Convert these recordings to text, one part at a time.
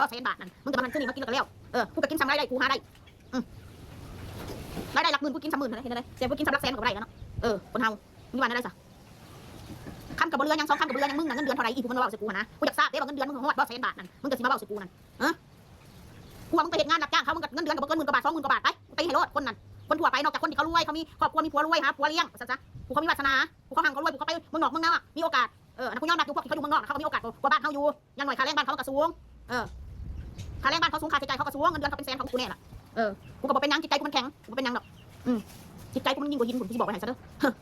ก็แสนบาทนั่นมึงจะมาหันซื้อนี่มากินแล้วก็แล้วเออกูไปกินซ้ำไรได้กูหาได้อืมรายได้หลักหมื่นกูกินสามหมื่นเห็นได้เสียกูกินสามหลักแสนก็บ่ได้แล้วเนาะเออคนเฮามีวันอะไรซะคำกับเรือยังสองคำกับเรือยังมึงนะเงินเดือนเท่าไรอีกูมันมาเว้าใส่กูนะกูอยากทราบเด้ว่าเงินเดือนมึงฮอดบ่แสนบาทนั่นมึงก็สิมาเว้าใส่กูนั่นเออกูว่ามึงไปเฮ็ดงานรับจ้างเขามึงก็เงินเดือนก็บ่เกินหมื่นกว่าบาทสองหมื่นกว่าบาทไปไปให้โลดคนนั้นคนทั่วไปนอกจากคนที่เขารวยเขามีครอบครัวมีผัวรวยหาผัวเลี้ยงซะซะกูเขามีวาสนากูเขาหังเขารวยกูเขาไปมืองนอกมืองนาอะมีโอกาสเออนะกูยอมรับอยู่พวกที่เขาอยู่มืองนอกเขามีโอกาสกว่าบ้านเขาอยู่ยังหน่อยค่าแรงบ้านเขาก็สูงเออ ค่าแรงบ้านเขาสูงค่าใช้จ่ายเขาก็สูงเงินเดือนเขาเป็นแสนของกูเนี่ยแหละเออกูก็บอกเป็นหยังจิตใจกูมันแข็งกูบ่เป็นหยังดอกอืมจิตใจกูมันยิ่งกว่าหินกูที่บอกไปให้ซะเด้อเฮ้อ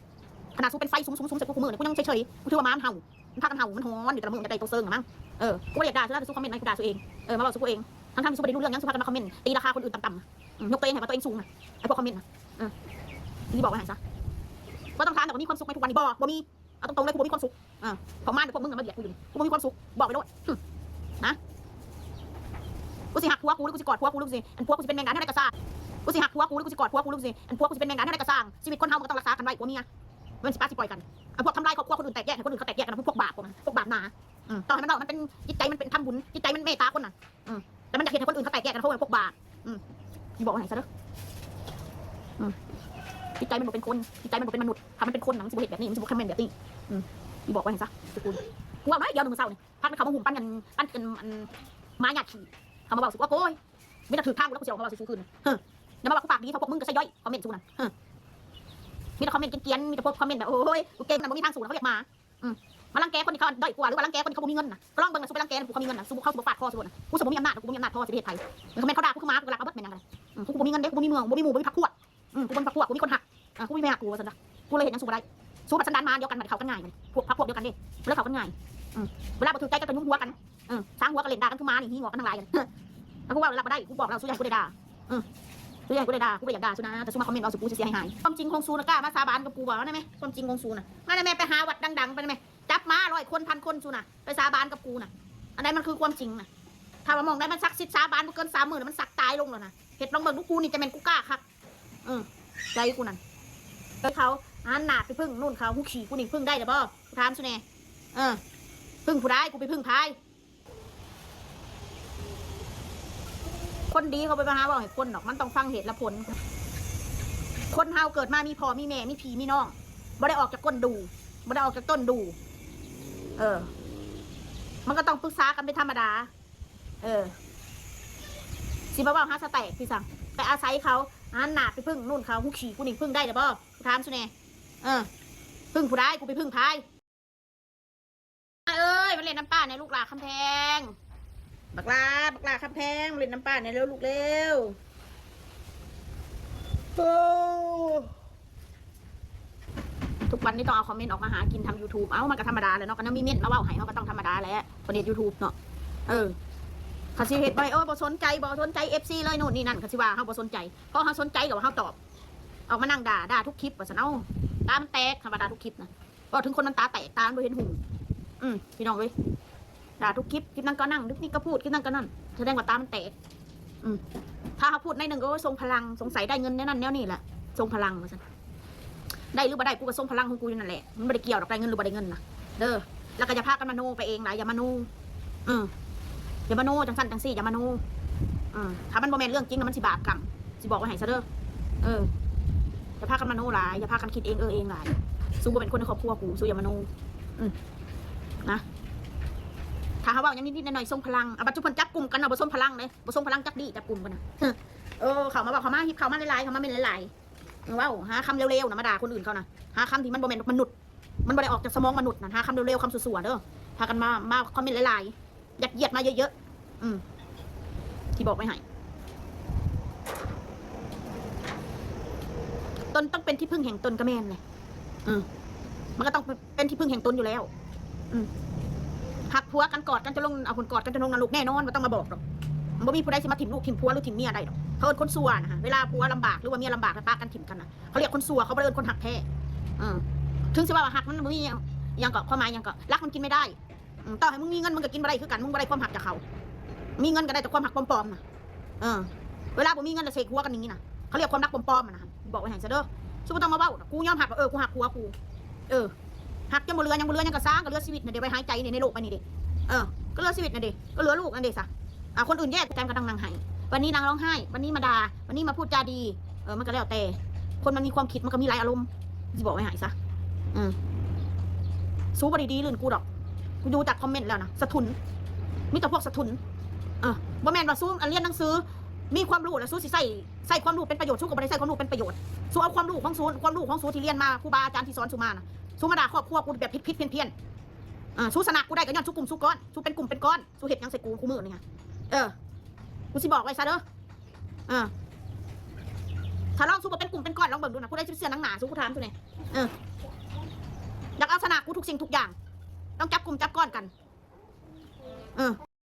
ขนาดสูเป็นไฟสูงสูงสูงใส่กูกูมือเนี่ยกูยังเฉยๆกูถือว่าม้ามันเห่ามันพากันเห่ามันฮ้อนอยู่แต่ละมือมันจะได้ตัวเซิงอะมั้งเออกูบ่อยากด่าซะแล้วแต่สู้คอมเมนต์ไหนกูด่าตัวเองเออมาบอกสู้กูเองทั้งๆที่สู้บ่ได้รู้เรื่องหยังสู้พากันมาคอมเมนต์ตีราคาคนอื่นต่ำๆอะอืมยกตัวเองให้ว่าตัวเองสูงอะไอ้พวกคอมเมนต์อะเออที่บอกไว้ให้ซะว่าต้องทานแต่ว่ามีความสุขไหมทุกวันนี้บ่บ่มีเอาตรงๆเลยกูบ่มีความสุขเออของมันพวกมึงอะมาเบียดกูอยู่นี่กูบ่มีความสุขบอกไปโลดหึนะ กูสิหักผัวกูหรือกูสิกอดผัวกูหรือกูสิอันผัวกกูสิเป็นแมงดาเท่าไรก็สร้างกูสิหักผัวกูหรือกูสิกอดผัวกูหรือกูสิอันผัวกกูสิเป็นแมงดาเท่าไรก็สร้างชีวิตคนเฮามันก็ต้องรักษากันไว้ผัวเมียมันสิป้าสิปล่อยกันอันพวกทำลายครอบครัวคนอื่นแตกแยกคนอื่นเขาแตกแยกกันพวกบาปพวกนั้นพวกบาปหนาต่อให้มันเรามันเป็นจิตใจมันเป็นทำบุญจิตใจมันเมตตาคนน่ะแต่มันจะเห็นให้คนอื่นเขาแตกแยกกันเพราะว่าพวกบาปอืมบอกว่าไหนซะเด้อจิตใจมันบ่เป็นคนจิตใจมันบ่เป็นมนุษย์ถ้ามันเป็นคนนะมันสิบ่เห็นแบบนี้มันสิบ่คอมเมนต์แบบนี้อืมบอกว่าไหนซะสกุลกูว่าไหมเดี๋ยวหนึ่งเศร้าเนี่ยพัดมันเขามาหุ่มปั้นกันปั้นกันอันไม้หยาดขี่ เขามาบอกสิว่าโอ้ยไม่ต้องถือข้างกูแล้วกูจะออกมาบอกซื้อคืนเฮ้ยอย่ามาบอกกูปากดีเท่าพวกมึงก็ใช่ย่อยคอมเมนต์ซูนั่นเฮ้ยมีแต่คอมเมนต์เกรียนมีแต่พวกคอมเมนต์แบบโอ้ยกูเก่งแต่บ่มีทางสูงเขาเรียกมาอืมมาลังแกคนที่เขาด้อยกว่าหรือว่าลังแกคนที่เขาบ่มีเงินนะก็ลองเบิ่งนะสู้ไปลังแกนะกูเขามีเงินนะสู้เข้าสู้ฟาดคอสู้น่ะกูสมบ่มีอำนาจกูบ่มีอำนาจพอสิประเทศไทยมันคอมเมนต์เขาด่ากูคือหมากูรักเอาเบิดแม่นยังไงอืมกูบ่มีเงินเด้กูบ่มีเมืองบ่มีหมู่บ่มีพักพวกอืมกูบ่มีพักพวกกูมีคนหักอ่ากูมีแม่กูว่าซั่นนะกูเลยเห็นยังสู้บ่ได้สู้แบบสันดานมาเดียวกันมันเขากันง่ายมันพวกพักพวกเดียวกันเด้เวลาเขากันง่ายเวลาบ่ถือใจกันก็ยุ่งหัวกัน หัวกันเล่นด่ากันคือมานี่หีงอกกันทั้งหลายกันแล้วกูว่าเราบ่ได้กูบอกเราสู้ยังกูได้ด่าอืมสู้ยังกูได้ด่ากูไม่อยากด่าสู้นะแต่สู้มาคอมเมนต์เอาสิกูจะเสียหายความจริงของซูนะกล้ามาสาบานกับกูบอกว่าได้ไหมความจริงของซูนะมาได้ไหมไปหาวัดดังๆไปได้ไหมจับมาร้อยคนพันคนซูนะไปสาบานกับกูนะอันไหนมันคือความจริงนะถ้าว่ามองได้มันสักสิทธิ์สาบานบ่เกินสามหมื่นมันสักตายลงแล้วนะเห็ดลองเบิ่งดูกูนี่จะเป็นกูกล้าครับอืมใจกูนั่นไปเขาอันหนาไปพึ่งนู่นเขาหูขี่กูนี่พึ่งได้เดี๋ยวบ่กูถามสุเน่เออพึ่งผู้ได้กูไปพึ่งพาย คนดีเขาไปมาหาว่าให้คนดอกมันต้องฟังเหตุและผล คนเฮาเกิดมามีพ่อมีแม่มีพี่มีน้องบ่ได้ออกจากก้นดูบ่ได้ออกจากต้นดู เออ มันก็ต้องปรึกษากันเป็นธรรมดา เออ สิบ่าว่าสแต็กพี่สั่งไปอาศัยเขาอันหนาไปพึ่งนู่นเขาหูขี่กูนี่พึ่งได้เดี๋ยวบ่กูถามสุเน่เออ พึ่งผู้ได้กูไปพึ่งพายเอ้ยมาเล่นน้ำป้าในลูกหลาคำแพง บักลาบักลาคำแพงเล่นน้ำป้าเนี่ยเร็วลูกเร็วทุกวันนี้ต้องเอาคอมเมนต์ออกมาหากินทำ YouTube เอามันก็ธรรมดาเลยเนาะก็น้ำมีเม็ดมาเว่าให้เขาก็ต้องธรรมดาแหล้วคนเน็ตยูทูบเนาะเออเขาสิเห็ดไปโอ้ยบ่สนใจบ่สนใจ FC เลยโน่นนี่นั่นเขาสิว่าเขาบ่สนใจเพราะเขาสนใจกับเขาตอบ ออกมานั่งด่าด่าทุกคลิปว่าสันเอาตามันแตกธรรมดาทุกคลิปนะก็ถึงคนมันตาแตกตามันบ่เห็นหุ่งอืมพี่น้องเว้ย ด่าทุกคลิปคลิปนั้นก็นั่งคลิปนี้ก็พูดคลิปนั้นก็นั่นแสดงว่าตามันแตกอืมถ้าเขาพูดในหนึ่งก็ว่าทรงพลังสงสัยได้เงินแน่นั่นแน่นี่แหละทรงพลังมาสันได้หรือบ่ได้กูก็ทรงพลังของกูอยู่นั่นแหละมันไม่ได้เกี่ยวหรอกได้เงินหรือบ่ได้เงินนะเด้อแล้วก็อย่าพากันมาโนไปเองหลายอย่ามาโนอืมอย่ามาโนจังสั้นจังซี่อย่ามาโนอืมถ้ามันบ่แม่นเรื่องจริงนะมันสิบาปกรรมสิบอกไว้ให้ซะเด้อเอออย่าพากันมาโนหลายอย่าพากันคิดเองเออเองหลายสู้บ่เป็นคนในครอบครัวกูสู้อย่ามาโนอืมนะ ถ้าเขาเว่าอย่างนิดๆหน่อยๆทรงพลังเอาปัจจุบันจับกลุ่มกันเอาบ่ทรงพลังเลยบ่ทรงพลังจักดีจับกลุ่มกันนะเออเขามาบอกเขามาฮิปเขามาหลายๆเขามาเป็นหลายๆว้าวหาคำเร็วๆนะมาด่าคนอื่นเขานะหาคำที่มันบ่แม่นมนุษย์มันบ่ได้ออกจากสมองมนุษย์นะหาคำเร็วๆคำสวยๆเด้อพากันมามาคอมเมนต์หลายๆยัดเยียดมาเยอะๆอืมที่บอกไว้ให้ตนต้องเป็นที่พึ่งแห่งตนกระแมนเลยอืมมันก็ต้องเป็นที่พึ่งแห่งตนอยู่แล้ว อืม หักผัวกันกอดกันจะลงเอาคนกอดกันจะลงนรกแน่นอนว่าต้องมาบอกหรอกบ่มีผู้ใดสิมาถิ่มลูกถิ่มผัวหรือถิ่มเมียได้หรอกเขาเอิ้นคนซัวนะฮะเวลาผัวลำบากหรือว่าเมียลำบากแล้วปากันถิ่มกันนะเขาเรียกคนซัวเขาบ่ได้เอิ้นคนหักแท้อถึงสิว่าหักมันบ่มียังก็ความหมายยังก็รักมันกินไม่ได้ต่อให้มึงมีเงินมึงก็กินบ่ได้คือกันมึงบ่ได้ความหักจากเขา มีเงินก็ได้แต่ความหักปลอมๆนะเออ เวลาบ่มีเงินแล้วเสกหัวกันอย่างนี้นะเขาเรียกความรักปลอมๆอะนะบอกไว้ให้ซะเด้อสู้บ่ต้องมาเว้ากูยอมหักเออกูหักผัวกู เออ หักยังบ่เหลือยังบ่เหลือยังก็สร้างก็เหลือชีวิตน่ะเดี๋ยวไปหายใจนี่ในโลกไปนี่เด้เออก็เหลือชีวิตนั่นดิก็เหลือลูกนั่นดิสะอะคนอื่นแยกแจมกระดังนางไห้วันนี้นางร้องไห้ วันนี้มาด่าวันนี้มาพูดจาดีเออมันก็แล้วแต่ คนมันมีความคิดมันก็มีหลายอารมณ์สิบอกไว้หายซะอืมสู้บดีดีลื่นกูดอกกูดูจากคอมเมนต์แล้วนะสะทุนมีแต่พวกสะทุนเออบ่แมนว่าสู้อันเรียนหนังสือ มีความรู้แล้วสู้สิใส่ใส่ความรู้เป็นประโยชน์สู้กับบ่ได้ใส่ความรู้เป็นประโยชน์สู้เอาความรู้ของสู้ความรู้ของสู้ที่เรียนมาครูบาอาจารย์ที่สอนสู้มานะ สู้มาด่าครอบครัวกูแบบพิษพิษเพี้ยนเพี้ยนอ่าสู้สนักกูได้ก็ย้อนสู้กลุ่มสู้ก้อนสู้เป็นกลุ่มเป็นก้อนสู้เห็ดยังใส่กูกูมือนี่ไงเออกูสิบอกไว้ซะเด้อเออถ้าลองสู้มาเป็นกลุ่มเป็นก้อนลองเบิ่งดูนะกูได้เสื้อนังหนาสู้กูถามสู้เนี่ยเอออยากเอาสนักกูทุกสิ่งทุกอย่าง ต้องจับกลุ่มจับก้อนกัน เออ